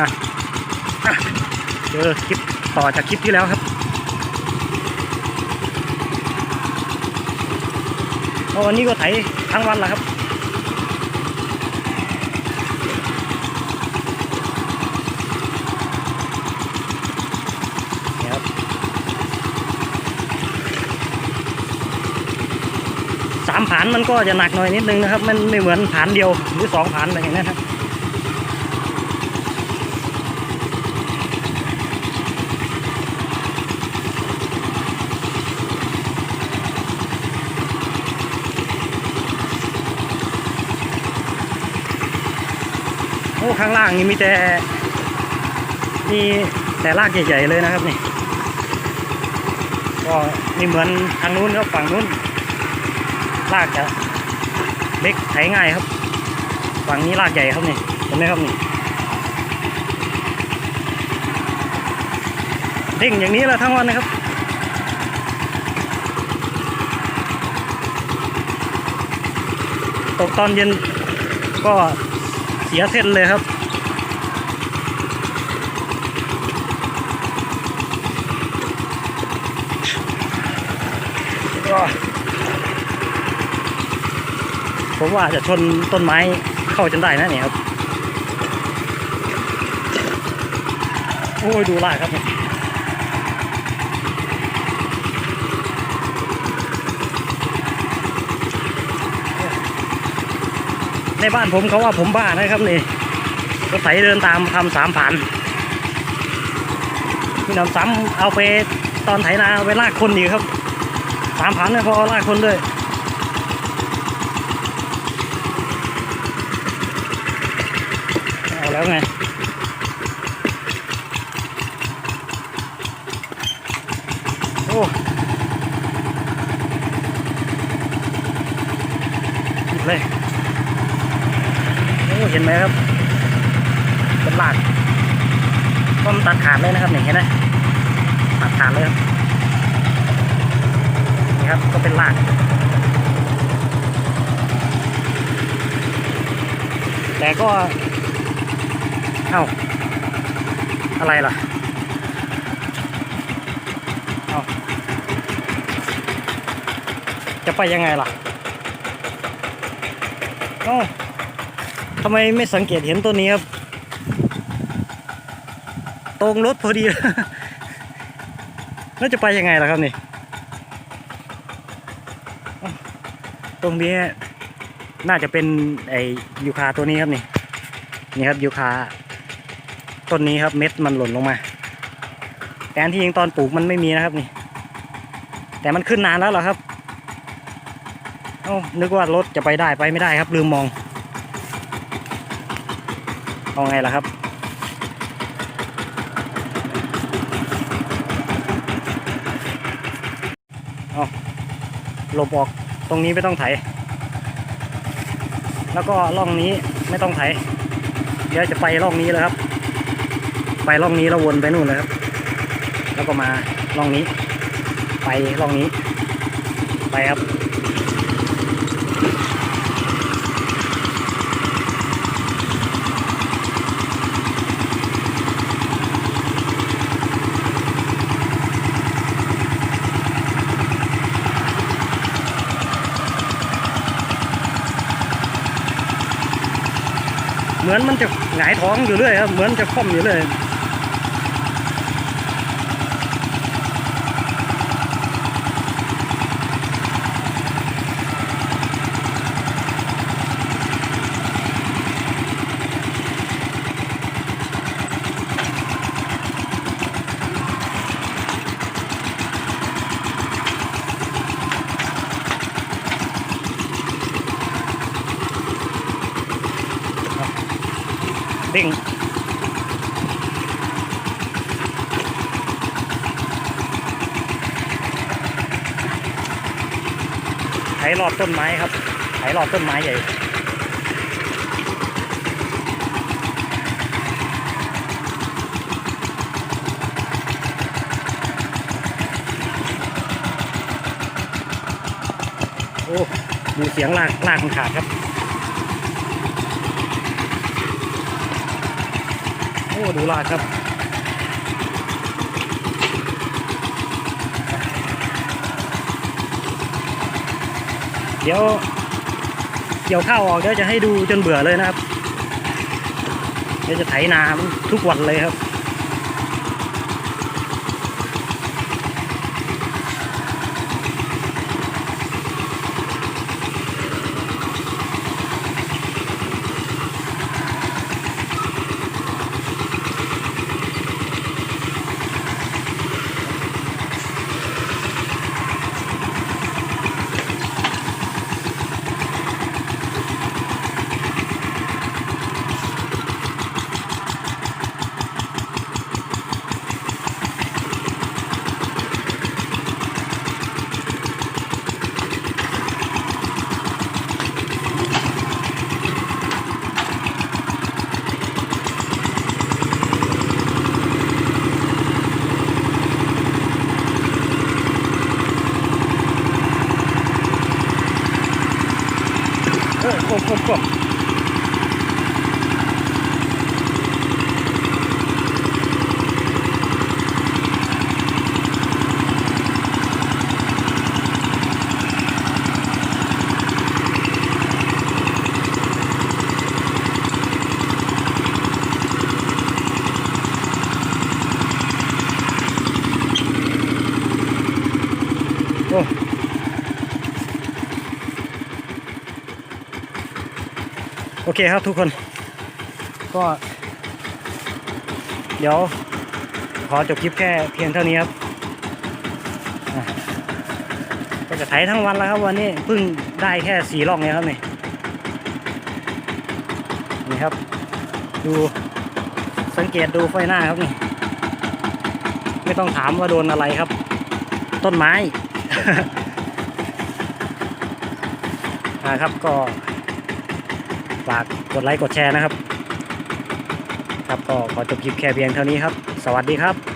อะเจอคลิปต่อจากคลิปที่แล้วครับเพราะวันนี้ก็ไถทั้งวันแหละครับนี่ครับสามผานมันก็จะหนักหน่อยนิดนึงนะครับ มันไม่เหมือนผานเดียวหรือสองผานอะไรอย่างนี้นะครับ โอ้ข้างล่างนี่มีแต่มีแต่รากใหญ่ๆเลยนะครับนี่ก็นี่เหมือนทางนู้นครับฝั่งนู้นรากจะเล็กไถง่ายครับ ฝั่งนี้รากใหญ่ครับนี่เห็นไหมครับนี่เด้งอย่างนี้แหละทั้งวันนะครับตกตอนเย็นก็ เสียเส้นเลยครับผมว่าจะชนต้นไม้เข้าจนได้นะเนี่ยครับ โอ้ย ดูลายครับเนี่ย ในบ้านผมเขาว่าผมบ้านะครับนี่ก็ไถเดินตามทำสามผ่านพี่น้ำซ้ำเอาไปตอนไถนาเอาไปลากคนอีกครับสามผ่านไม่พอลากคนด้วยเอาแล้วไงโอ้หเลย เห็นไหมครับเป็นหลากต้นตัดขาดเลยนะครับเห็นไหมตัดขาดเลยครับนี่ครับก็เป็นหลากแต่ก็ เอ้า อะไรล่ะ เอ้า จะไปยังไงล่ะ เอ้า ทำไมไม่สังเกตเห็นตัวนี้ครับ ตรงรถพอดี แล้วจะไปยังไงล่ะครับนี่ ตรงนี้น่าจะเป็นไอยูคาตัวนี้ครับนี่ นี่ครับยูคาต้นนี้ครับเม็ดมันหล่นลงมา แต่อันที่จริงตอนปลูกมันไม่มีนะครับนี่ แต่มันขึ้นนานแล้วเหรอครับ เอ้านึกว่ารถจะไปได้ไปไม่ได้ครับลืมมอง เอาไงล่ะครับเอาหลบออกตรงนี้ไม่ต้องไถ แล้วก็ร่องนี้ไม่ต้องไถ เดี๋ยวจะไปร่องนี้เลยครับ ไปร่องนี้แล้ววนไปนู่นเลยครับ แล้วก็มาร่องนี้ ไปร่องนี้ ไปครับ เหมือนมันจะหงายท้องอยู่เรื่อยครับ เหมือนจะค่อมอยู่เรื่อย เด้งไถรอบต้นไม้ครับไถรอบต้นไม้ใหญ่โอ้ดูเสียงลากลากมันขาดครับ อ้อ้ดูลากครับเดี๋ยวเกี่ยวข้าวออกเดี๋ยวจะให้ดูจนเบื่อเลยนะครับ เดี๋ยวจะไถนาทุกวันเลยครับ เออ อเคครับทุกคน ก็ เดี๋ยว ขอจบคลิปแค่เพียงเท่านี้ครับอะก็จะไถทั้งวันแล้วครับวันนี้เพิ่งได้แค่สี่ร่องเนี่ยครับนี่นี่ครับ ดูสังเกตดูไฟหน้าครับนี่ไม่ต้องถามว่าโดนอะไรครับ ต้นไม้นะครับก็ ฝากกดไลค์กดแชร์นะครับ ครับก็ขอจบคลิปแค่เพียงเท่านี้ครับ สวัสดีครับ